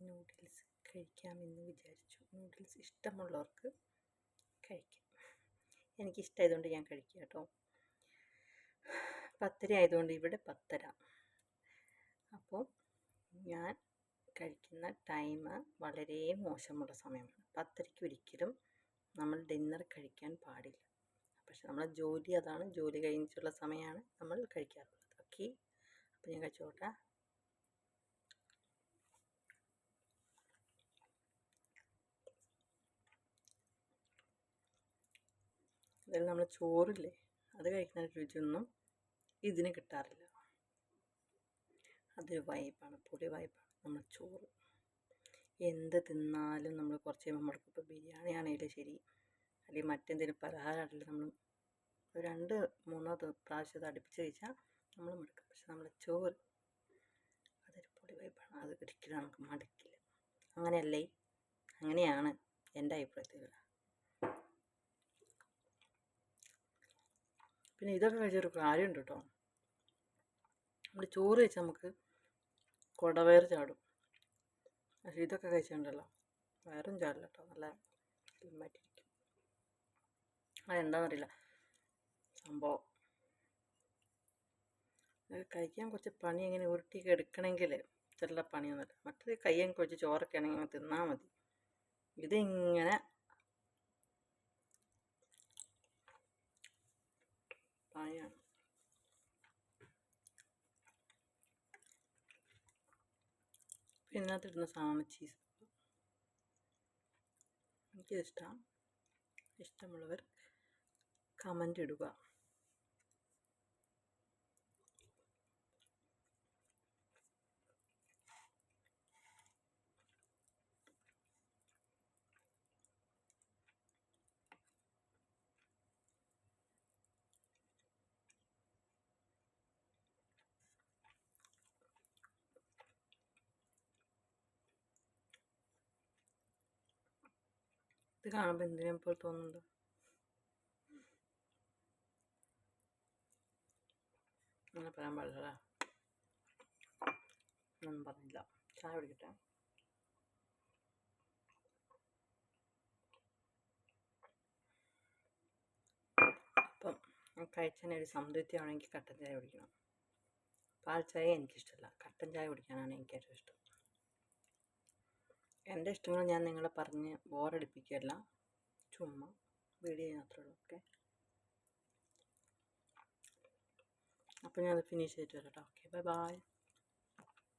Noodles കഴിക്കാമെന്ന് വിചാരിച്ചു. Noodles ഇഷ്ടമുള്ളവർക്ക് കഴിക്കാം. എനിക്കിഷ്ടമായതുകൊണ്ട് ഞാൻ കഴിക്കുക കേട്ടോ. പത്തര ആയതുകൊണ്ട് ഇവിടെ പത്തര. അപ്പോൾ ഞാൻ കഴിക്കുന്ന ടൈം വളരെ മോശമുള്ള സമയമാണ്. പത്തരയ്ക്ക് ഒരിക്കലും നമ്മൾ ഡിന്നർ കഴിക്കാൻ പാടില്ല. പക്ഷെ നമ്മളെ ജോലി അതാണ്. ജോലി കഴിഞ്ഞിട്ടുള്ള സമയമാണ് നമ്മൾ കഴിക്കാറുള്ളത്. ഓക്കെ അപ്പോൾ ഞാൻ കഴിച്ചോട്ടെ ഇതിൽ നമ്മൾ ചോറില്ലേ അത് കഴിക്കുന്ന രുചിയൊന്നും ഇതിന് കിട്ടാറില്ല. അതൊരു വൈബാണ് പൊടി വൈബാണ് നമ്മൾ ചോറ്. എന്ത് തിന്നാലും നമ്മൾ കുറച്ച് കഴിയുമ്പോൾ നമ്മൾക്ക് ഇപ്പോൾ ബിരിയാണി ആണെങ്കിലും ശരി അല്ലെങ്കിൽ മറ്റെന്തെങ്കിലും പലഹാരമാണെങ്കിലും നമ്മൾ രണ്ട് മൂന്നോ പ്രാവശ്യം അത് അടുപ്പിച്ച് കഴിച്ചാൽ നമ്മൾ മടുക്കും. പക്ഷെ നമ്മൾ ചോറ് അതൊരു പൊടി വൈബാണ് അത് ഒരിക്കലും നമുക്ക് മടുക്കില്ല. അങ്ങനെയല്ലേ? അങ്ങനെയാണ് എന്റെ അഭിപ്രായത്തിൽ പിന്നെ ഇതൊക്കെ കഴിച്ചൊരു കാര്യമുണ്ട് കേട്ടോ നമ്മൾ ചോറ് കഴിച്ചാൽ നമുക്ക് കുടവയർ ചാടും. പക്ഷേ ഇതൊക്കെ കഴിച്ചിട്ടുണ്ടല്ലോ വയറും ചാടില്ല കേട്ടോ നല്ല സ്ലിമ്മായിട്ടിരിക്കും. അതെന്താണെന്നറിയില്ല സംഭവം. കഴിക്കാൻ കുറച്ച് പണി ഇങ്ങനെ ഉരുട്ടിയൊക്കെ എടുക്കണമെങ്കിൽ ചെറിയ പണിയൊന്നുമില്ല. മറ്റേത് കയ്യൊക്കെ കുറച്ച് ചോറൊക്കെ ആണെങ്കിൽ തിന്നാൽ മതി. ഇതിങ്ങനെ പിന്നെ അതിടുന്ന സാധനമാണ് ചീസ് എനിക്കിതിഷ്ടമാണ് ഇഷ്ടമുള്ളവർ കമന്റ് ഇടുക. ഇത് കാണുമ്പോൾ എന്തിനെ ഇപ്പോൾ തോന്നുന്നുണ്ട് അങ്ങനെ പറയാൻ പാടില്ല ഒന്നും പറഞ്ഞില്ല. ചായ കുടിക്കട്ടെ? അപ്പം കഴിച്ചതിന് ഒരു സംതൃപ്തിയാണെങ്കിൽ കട്ടൻ ചായ കുടിക്കണം. പാൽ ചായ എനിക്കിഷ്ടമല്ല കട്ടൻ ചായ കുടിക്കാനാണ് എനിക്ക് ഏറ്റവും ഇഷ്ടം. എന്റെ ഇഷ്ടങ്ങൾ ഞാൻ നിങ്ങളെ പറഞ്ഞ് ബോറടിപ്പിക്കുകയല്ല. ചുമ്മാ വീഡിയോ മാത്രമേ ഉള്ളൂ. ഓക്കെ? അപ്പോൾ ഞാനത് ഫിനിഷ് ചെയ്തിട്ട് വരാം കേട്ടോ. Okay bye bye